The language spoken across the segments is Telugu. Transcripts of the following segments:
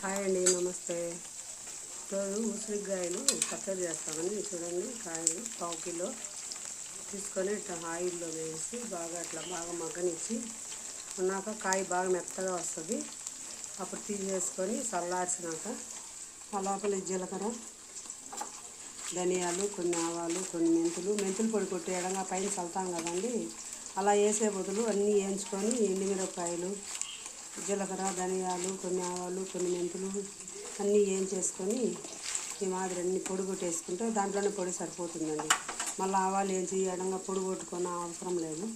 హాయ్ అండి నమస్తే. ఈరోజు ఉసిరికాయలు పచ్చడి చేస్తామని చూడండి కాయలు పావు కిలో. తీసుకొని ఇట్లా ఆయిల్లో వేసి బాగా అట్లా బాగా మగ్గనిచ్చి ఉన్నాక కాయ బాగా మెత్తగా వస్తుంది. అప్పుడు తీసేసుకొని చల్లార్చినాక ఆ లోపల జీలకర్ర ధనియాలు కొన్ని ఆవాలు కొన్ని మెంతులు. మెంతులు పొడి కొట్టేయడంగా పైన చల్లుతాం కదండి. అలా వేసే బదులు అన్నీ వేయించుకొని ఎండుమిరపకాయలు జీలకర్ర ధనియాలు కొన్ని ఆవాలు కొన్ని మెంతులు అన్నీ ఏం చేసుకొని ఈ మాదిరి అన్ని పొడి కొట్టేసుకుంటే దాంట్లోనే పొడి సరిపోతుందండి. మళ్ళీ ఆవాలు ఏం చేయడంగా పొడి కొట్టుకున్న అవసరం లేదు.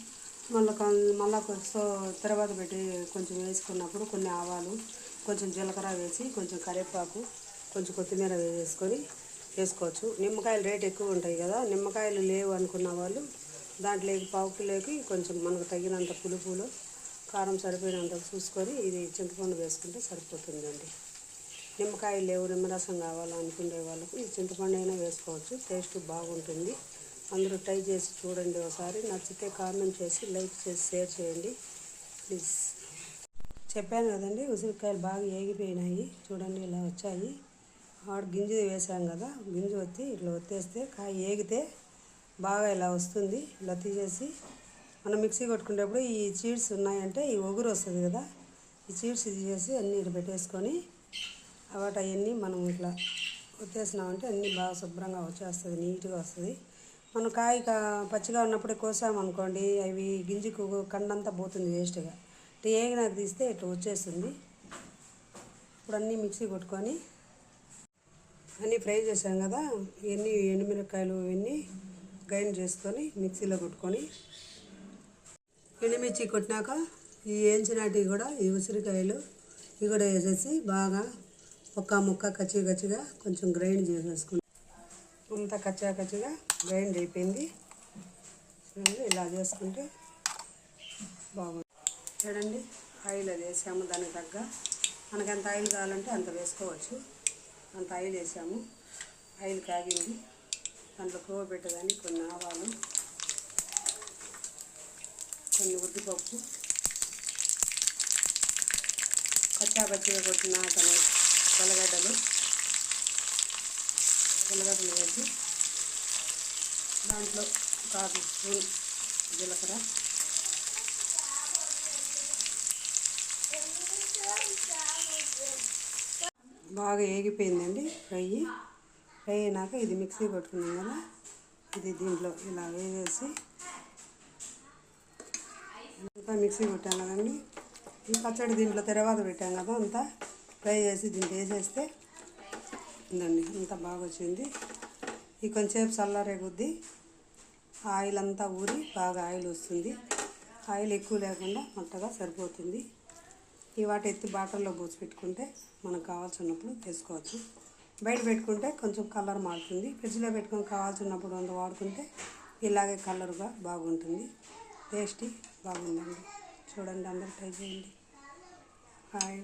మళ్ళీ మళ్ళీ కొంచెం తర్వాత పెట్టి కొంచెం వేసుకున్నప్పుడు కొన్ని ఆవాలు కొంచెం జీలకర్ర వేసి కొంచెం కరివేపాకు కొంచెం కొత్తిమీర వేసుకొని వేసుకోవచ్చు. నిమ్మకాయలు రేట్ ఎక్కువ ఉంటాయి కదా నిమ్మకాయలు లేవు అనుకున్న వాళ్ళు దాంట్లోకి పావు కిలోకి కొంచెం మనకు తగినంత పులుపులో కారం సరిపోయినంత చూసుకొని ఇది చింతపండు వేసుకుంటే సరిపోతుందండి. నిమ్మకాయలు లేవు నిమ్మరసం కావాలనుకునే వాళ్ళకు ఈ చింతపండు అయినా వేసుకోవచ్చు. టేస్ట్ బాగుంటుంది. అందరూ ట్రై చేసి చూడండి ఒకసారి. నచ్చితే కామెంట్ చేసి లైక్ చేసి షేర్ చేయండి. ప్లీజ్. చెప్పాను కదండి ఉసిరికాయలు బాగా ఏగిపోయినాయి. చూడండి ఇలా వచ్చాయి. ఆడ గింజ వేసాం కదా గింజ వచ్చి ఇట్లా వత్తేస్తే కాయ ఏగితే బాగా ఇలా వస్తుంది. ఇలా తీసేసి మనం మిక్సీ కొట్టుకునేటప్పుడు ఈ చీడ్స్ ఉన్నాయంటే ఈ ఒగురు వస్తుంది కదా ఈ చీడ్స్ తీసేసి అన్నీ ఇటు పెట్టేసుకొని వాటి అవన్నీ మనం ఇట్లా వచ్చేసినామంటే అన్నీ బాగా శుభ్రంగా వచ్చేస్తుంది నీట్గా వస్తుంది. మనం కాయ పచ్చిగా ఉన్నప్పుడే కోసామనుకోండి అవి గింజకు కండంతా పోతుంది వేస్ట్గా. ఇట్లా ఏగినాక తీస్తే ఇట్లా వచ్చేస్తుంది. ఇప్పుడు అన్నీ మిక్సీ కొట్టుకొని అన్నీ ఫ్రై చేసాం కదా ఇవన్నీ ఎండుమిరపకాయలు ఇవన్నీ గ్రైండ్ చేసుకొని మిక్సీలో కొట్టుకొని ఎండుమిర్చి కొట్టినాక ఈ వేయించినటివి కూడా ఈ ఉసిరికాయలు ఇవి కూడా వేసేసి బాగా ఒక్క ముక్క కచ్చి కచ్చిగా కొంచెం గ్రైండ్ చేసేసుకుంటాం అంతా కచ్చా కచ్చిగా గ్రైండ్ అయిపోయింది. ఇలా చేసుకుంటే బాగుంది. చూడండి ఆయిల్ అది వేసాము దానికి తగ్గ. మనకి ఎంత ఆయిల్ కావాలంటే అంత వేసుకోవచ్చు. అంత ఆయిల్ వేసాము. ఆయిల్ కాగింది. దాంట్లో కోవ పెట్టదని కొన్ని ఆవాలు కొన్ని ఉద్దిపప్పు కచ్చా పచ్చిగా కొట్టిన అతను తెల్లగడ్డలు. తెల్లగడ్డలు వేసి దాంట్లో ఒక హాఫ్ స్పూన్ జీలకర్ర. బాగా ఏగిపోయిందండి ఫ్రై. ఫ్రై అయినాక ఇది మిక్సీ కొట్టుకున్నాం కదా ఇది దీంట్లో ఇలా వేసేసి అంతా మిక్సీ కొట్టాం కదండి. ఈ పచ్చడి దీంట్లో తర్వాత పెట్టాం కదా అంతా ఫ్రై చేసి దీంట్లో వేసేస్తే ఉందండి అంతా బాగా వచ్చింది. ఈ కొంచెంసేపు చల్లారే కొద్దీ ఆయిల్ అంతా ఊరి బాగా ఆయిల్ వస్తుంది. ఆయిల్ ఎక్కువ లేకుండా మొట్టగా సరిపోతుంది. ఈ వాటి ఎత్తి బాటల్లో పోసి పెట్టుకుంటే మనకు కావాల్సినప్పుడు వేసుకోవచ్చు. బయట పెట్టుకుంటే కొంచెం కలర్ మారుతుంది. ఫ్రిడ్జ్లో పెట్టుకొని కావాల్సినప్పుడు అంత వాడుకుంటే ఇలాగే కలర్గా బాగుంటుంది. టేస్టీ బాగుందండి. చూడండి అందరూ ట్రై చేయండి. హాయ్.